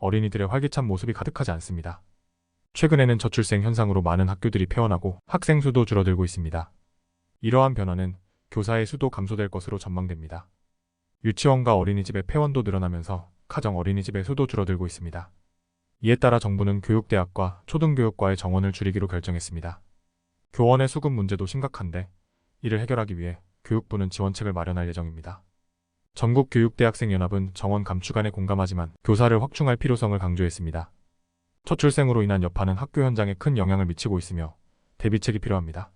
어린이들의 활기찬 모습이 가득하지 않습니다. 최근에는 저출생 현상으로 많은 학교들이 폐원하고 학생 수도 줄어들고 있습니다. 이러한 변화는 교사의 수도 감소될 것으로 전망됩니다. 유치원과 어린이집의 폐원도 늘어나면서 가정 어린이집의 수도 줄어들고 있습니다. 이에 따라 정부는 교육대학과 초등교육과의 정원을 줄이기로 결정했습니다. 교원의 수급 문제도 심각한데 이를 해결하기 위해 교육부는 지원책을 마련할 예정입니다. 전국교육대학생연합은 정원 감축안에 공감하지만 교사를 확충할 필요성을 강조했습니다. 첫 출생으로 인한 여파는 학교 현장에 큰 영향을 미치고 있으며 대비책이 필요합니다.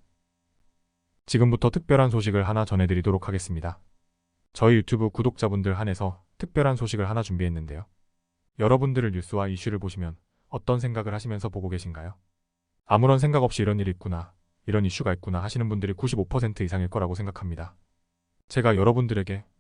지금부터 특별한 소식을 하나 전해드리도록 하겠습니다. 저희 유튜브 구독자분들 한해서 특별한 소식을 하나 준비했는데요. 여러분들을 뉴스와 이슈를 보시면 어떤 생각을 하시면서 보고 계신가요? 아무런 생각 없이 이런 일이 있구나, 이런 이슈가 있구나 하시는 분들이 95% 이상일 거라고 생각합니다. 제가 여러분들에게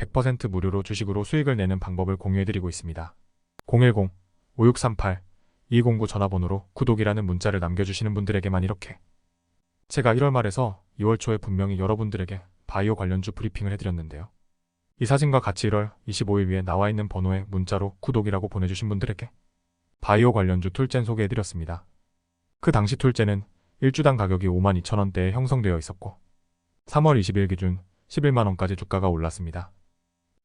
100% 무료로 주식으로 수익을 내는 방법을 공유해드리고 있습니다. 010-5638-209 전화번호로 구독이라는 문자를 남겨주시는 분들에게만 이렇게 제가 1월 말에서 2월 초에 분명히 여러분들에게 바이오 관련주 브리핑을 해드렸는데요. 이 사진과 같이 1월 25일 위에 나와 있는 번호에 문자로 구독이라고 보내주신 분들에게 바이오 관련주 툴젠 소개해드렸습니다. 그 당시 툴젠은 1주당 가격이 52,000원대에 형성되어 있었고 3월 20일 기준 11만원까지 주가가 올랐습니다.